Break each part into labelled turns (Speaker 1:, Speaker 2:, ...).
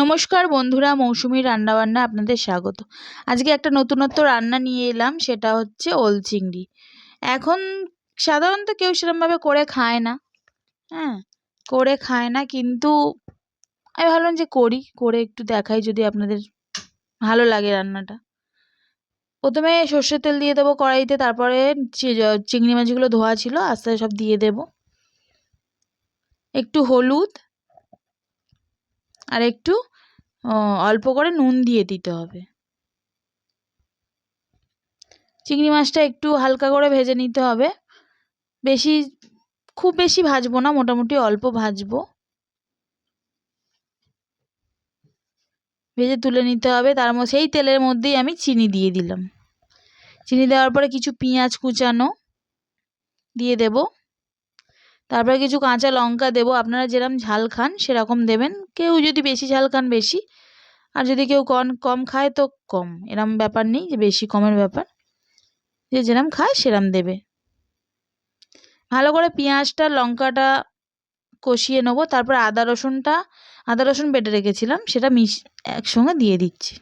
Speaker 1: নমস্কার বন্ধুরা, মৌসুমি রান্নাবান্না আপনাদের স্বাগত। আজকে একটা নতুনত্ব রান্না নিয়ে এলাম, সেটা হচ্ছে ওল চিংড়ি। এখন সাধারণত কেউ সেরকমভাবে করে খায় না। হ্যাঁ করে খায় না, কিন্তু আমি ভাবলাম যে করি, করে একটু দেখাই যদি আপনাদের ভালো লাগে রান্নাটা। প্রথমে সর্ষের তেল দিয়ে দেবো কড়াইতে, তারপরে চিংড়ি মাছগুলো ধোয়া ছিল আস্তে সব দিয়ে দেবো। একটু হলুদ আর একটু অল্প করে নুন দিয়ে দিতে হবে। চিংড়ি মাছটা একটু হালকা করে ভেজে নিতে হবে। বেশি, খুব বেশি ভাজবো না, মোটামুটি অল্প ভাজবো। ভেজে তুলে নিতে হবে, তার মধ্যে সেই তেলের মধ্যেই আমি চিনি দিয়ে দিলাম। চিনি দেওয়ার পরে কিছু পেঁয়াজ কুচানো দিয়ে দেবো। তারপরে কিছু কাঁচা লঙ্কা দেবো। আপনারা যেরকম ঝাল খান, সেরকম দেবেন। কেউ যদি বেশি ঝাল খান, বেশি। আর যদি কেউ কম কম খায়, তো কম। এরম ব্যাপার নেই যে বেশি কমের ব্যাপার। যে যেরম খায়, সেরম দেবে। ভালো করে পেঁয়াজটা, লঙ্কাটা কষিয়ে নেব। তারপর আদা রসুনটা, আদা রসুন বেটে রেখেছিলাম, সেটা মিশ একসঙ্গে দিয়ে দিচ্ছি।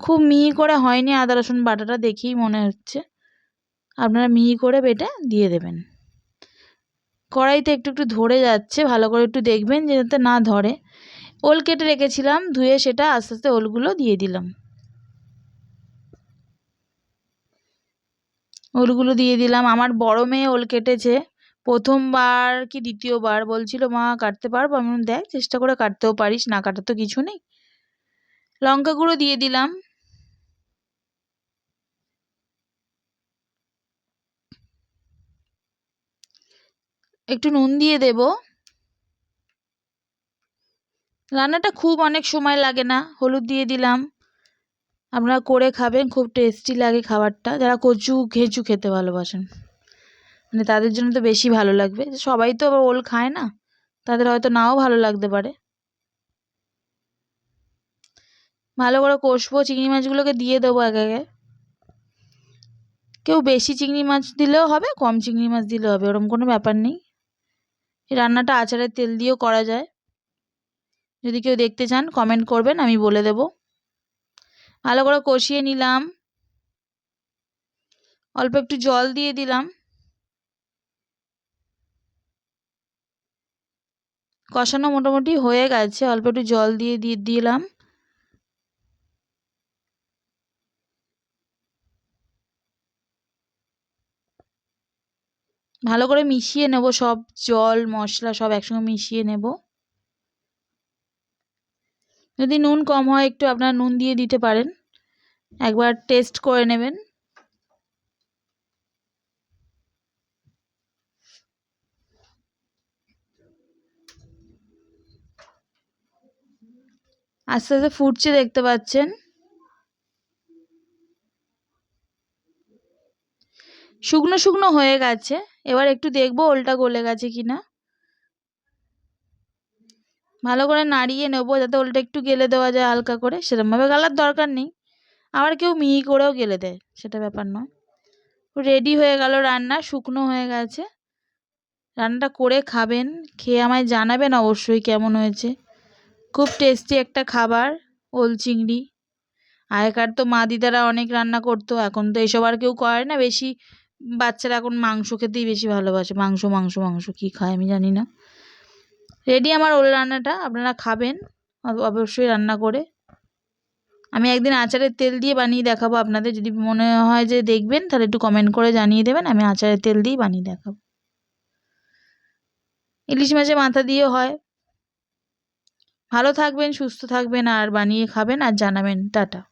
Speaker 1: খুব মিহি করে হয়নি আদা রসুন বাটাটা, দেখেই মনে হচ্ছে। আপনারা মিহি করে বেটে দিয়ে দেবেন। কড়াইতে একটু একটু ধরে যাচ্ছে, ভালো করে একটু দেখবেন যাতে না ধরে। ওল কেটে রেখেছিলাম, ধুয়ে সেটা আস্তে আস্তে ওলগুলো দিয়ে দিলাম। ওলগুলো দিয়ে দিলাম। আমার বড় মেয়ে ওল কেটেছে। প্রথমবার কি দ্বিতীয়বার বলছিল, মা, কাটতে পারব? আমি দেখ, চেষ্টা করে কাটতেও পারিস, না কাটার তো কিছু নেই। লঙ্কা গুঁড়ো দিয়ে দিলাম। একটু নুন দিয়ে দেব। রান্নাটা খুব অনেক সময় লাগে না, হলুদ দিয়ে দিলাম। আপনারা করে খাবেন, খুব টেস্টি লাগে খাবারটা। যারা কচু ঘেঁচু খেতে ভালোবাসেন মানে তাদের জন্য তো বেশি ভালো লাগবে। সবাই তো ওল খায় না, তাদের হয়তো নাও ভালো লাগতে পারে। ভালো করে কষবো, চিংড়ি মাছগুলোকে দিয়ে দেবো এক একে। কেউ বেশি চিংড়ি মাছ দিলেও হবে, কম চিংড়ি মাছ দিলেও হবে ওরকম কোনো ব্যাপার নেই। এই রান্নাটা আচারের তেল দিয়েও করা যায়। যদি কেউ দেখতে চান কমেন্ট করবেন, আমি বলে দেব। ভালো করে কষিয়ে নিলাম। অল্প একটু জল দিয়ে দিলাম। কষানো মোটামুটি হয়ে গেছে। অল্প একটু জল দিয়ে দিয়ে দিলাম। ভালো করে মিশিয়ে নেব সব জল, মশলা সব একসঙ্গে মিশিয়ে নেব। যদি নুন কম হয় একটু আপনারা নুন দিয়ে দিতে পারেন। একবার টেস্ট করে নেবেন। আস্তে আস্তে ফুটছে দেখতে পাচ্ছেন। শুকনো শুকনো হয়ে গেছে। এবার একটু দেখব ওলটা গলে গেছে কি না ভালো করে নাড়িয়ে নেব যাতে ওলটা একটু গেলে দেওয়া যায় হালকা করে সেরকমভাবে গালার দরকার নেই। আবার কেউ মিহি করেও গেলে দেয়, সেটা ব্যাপার নয়। রেডি হয়ে গেল রান্না, শুকনো হয়ে গেছে। রান্নাটা করে খাবেন, খেয়ে আমায় জানাবেন অবশ্যই কেমন হয়েছে। খুব টেস্টি একটা খাবার, ওল চিংড়ি। আগেকার তো মা দিদারা অনেক রান্না করতো, এখন তো এসব আর কেউ করে না, বেশি বাচ্চারা এখন মাংস খেতেই বেশি ভালোবাসে। মাংস মাংস মাংস কী খায় আমি জানি না। রেডি আমার ওল রান্নাটা, আপনারা খাবেন। অবশ্যই রান্না করে। আমি একদিন আচারের তেল দিয়ে বানিয়ে দেখাবো আপনাদের। যদি মনে হয় যে দেখবেন, তাহলে একটু কমেন্ট করে জানিয়ে দেবেন। আমি আচারের তেল দিয়েই বানিয়ে দেখাবো। ইলিশ মাছের মাথা দিয়েও হয়। ভালো থাকবেন, সুস্থ থাকবেন, আর বানিয়ে খাবেন, আর জানাবেন। টাটা।